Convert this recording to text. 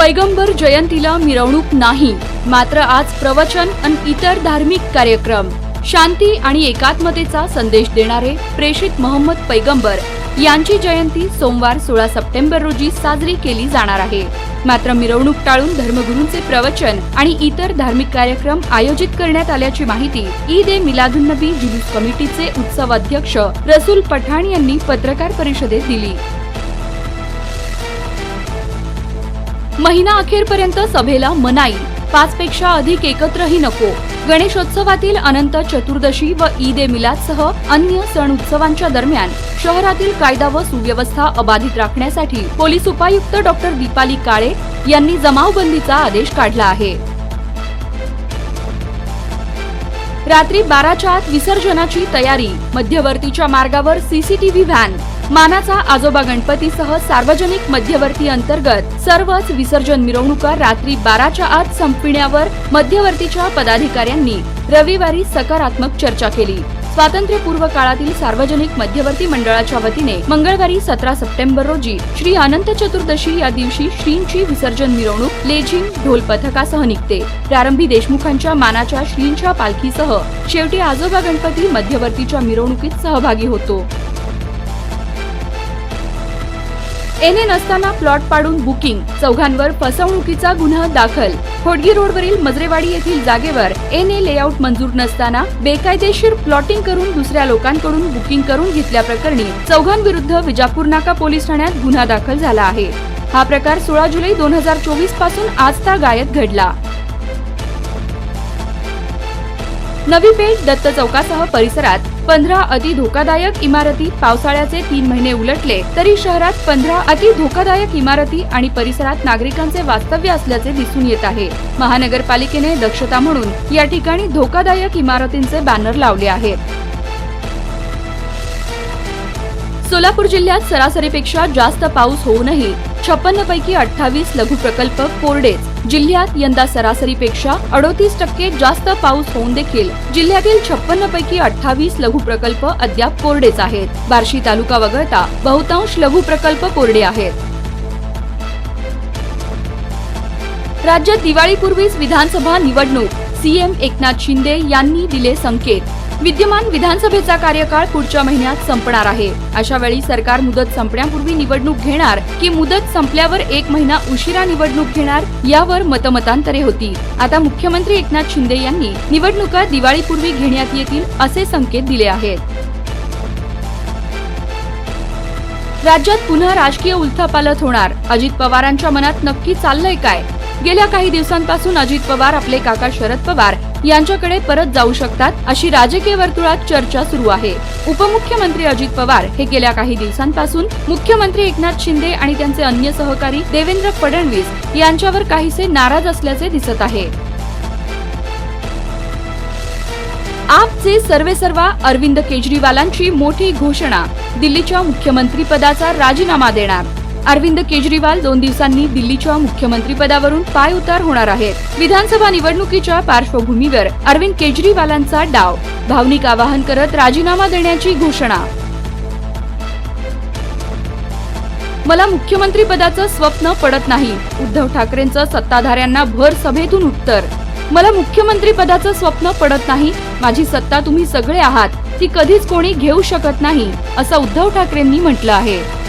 पैगंबर जयंतीला मिरवणूक नाही मात्र आज प्रवचन आणि इतर धार्मिक कार्यक्रम. शांती आणि एकात्मतेचा संदेश देणारे प्रेषित मोहम्मद पैगंबर यांची जयंती सोमवार सोळा सप्टेंबर रोजी साजरी केली जाणार आहे. मात्र मिरवणूक टाळून धर्मगुरूंचे प्रवचन आणि इतर धार्मिक कार्यक्रम आयोजित करण्यात आल्याची माहिती ईद ए मिलादुन्नबी जुलूस कमिटीचे उत्सव अध्यक्ष रसूल पठाण यांनी पत्रकार परिषदेत दिली. महिना अखेरपर्यंत सभेला मनाई. पाच पेक्षा अधिक एकत्रही नको. गणेशोत्सवातील अनंत चतुर्दशी व ईद ए मिलादसह अन्य सण उत्सवांच्या दरम्यान शहरातील कायदा व सुव्यवस्था अबाधित राखण्यासाठी पोलीस उपायुक्त डॉक्टर दीपाली काळे यांनी जमावबंदीचा आदेश काढला आहे. रात्री बाराच्या आत विसर्जनाची तयारी. मध्यवर्तीच्या मार्गावर सीसीटीव्ही व्हॅन मानाचा आजोबा गणपतीसह सार्वजनिक मध्यवर्ती अंतर्गत सर्वच विसर्जन मिरवणुका रात्री बाराच्या आत संपविण्यावर मध्यवर्तीच्या पदाधिकाऱ्यांनी रविवारी सकारात्मक चर्चा केली. स्वातंत्र्यपूर्व काळातील सार्वजनिक मध्यवर्ती मंडळाच्या वतीने मंगळवारी सतरा सप्टेंबर रोजी श्री अनंत चतुर्दशी या दिवशी श्रींची विसर्जन मिरवणूक लेझिम ढोल पथकासह निघते. प्रारंभी देशमुखांच्या मानाच्या श्रींच्या पालखीसह शेवटी आजोबा गणपती मध्यवर्तीच्या मिरवणुकीत सहभागी होतो. एन ए नसताना प्लॉट पाडून बुकिंग चौघांवर फसवणुकीचा गुन्हा दाखल. खोडगी रोडवरील मजरेवाडी येथील जागेवर एन ए लेआउट मंजूर नसताना बेकायदेशीर प्लॉटिंग करून दुसऱ्या लोकांकडून बुकिंग करून घेतल्याप्रकरणी चौघांविरुद्ध विजापूर नाका पोलीस ठाण्यात गुन्हा दाखल झाला आहे. हा प्रकार सोळा जुलै दोन हजार चोवीसपासून आजता गायत घडला. नवी पेठ दत्त चौकासह परिसरात पंधरा अति धोकादायक इमारती पावसाळ्याचे तीन महिने उलटले तरी शहरात पंधरा अति धोकादायक इमारती आणि परिसरात नागरिकांचे वास्तव्य असल्याचे दिसून येत आहे. महानगरपालिकेने दक्षता म्हणून या ठिकाणी धोकादायक इमारतींचे बॅनर लावले आहेत. सोलापूर जिल्ह्यात सरासरीपेक्षा जास्त पाऊस होऊनही छप्पन्न पैकी अठ्ठावीस लघु प्रकल्प कोरडेच. जिल्ह्यात यंदा सरासरीपेक्षा अडोतीस टक्के जास्त पाऊस होऊन देखील जिल्ह्यातील छप्पन्न पैकी अठ्ठावीस लघु प्रकल्प अद्याप कोरडेच आहेत. बार्शी तालुका वगळता बहुतांश लघु प्रकल्प कोरडे आहेत. राज्यात दिवाळीपूर्वीच विधानसभा निवडणूक. सीएम एकनाथ शिंदे यांनी दिले संकेत. विद्यमान विधानसभेचा कार्यकाळ पुढच्या महिन्यात संपणार आहे. अशा वेळी सरकार मुदत संपण्यापूर्वी निवडणूक घेणार की मुदत संपल्यावर एक महिना उशिरा निवडणूक घेणार यावर मतमतांतरे होती. आता मुख्यमंत्री एकनाथ शिंदे यांनी निवडणुका दिवाळीपूर्वी घेण्यात येतील असे संकेत दिले आहेत. राज्यात पुन्हा राजकीय उलथापालथ होणार. अजित पवारांच्या मनात नक्की चाललंय काय? गेल्या काही दिवसांपासून अजित पवार आपले काका शरद पवार यांच्याकडे परत जाऊ शकतात अशी राजकीय वर्तुळात चर्चा सुरू आहे. उपमुख्यमंत्री अजित पवार हे गेल्या काही दिवसांपासून मुख्यमंत्री एकनाथ शिंदे आणि त्यांचे अन्य सहकारी देवेंद्र फडणवीस यांच्यावर काहीसे नाराज असल्याचे दिसत आहे. आपचे सर्वेसर्वा अरविंद केजरीवालांची मोठी घोषणा दिल्लीच्या मुख्यमंत्री पदाचा राजीनामा देणार. अरविंद केजरीवाल दोन दिवसांनी दिल्लीच्या मुख्यमंत्रीपदावरून पाय उतार होणार आहेत. विधानसभा निवडणुकीच्या पार्श्वभूमीवर अरविंद केजरीवालांचा डाव. भावनिक आवाहन करत राजीनामा देण्याची घोषणा. मला मुख्यमंत्री पदाचं स्वप्न पडत नाही. उद्धव ठाकरेंचं सत्ताधाऱ्यांना भर सभेतून उत्तर. मला मुख्यमंत्री पदाचं स्वप्न पडत नाही. माझी सत्ता तुम्ही सगळे आहात. ती कधीच कोणी घेऊ शकत नाही असं उद्धव ठाकरेंनी म्हटलं आहे.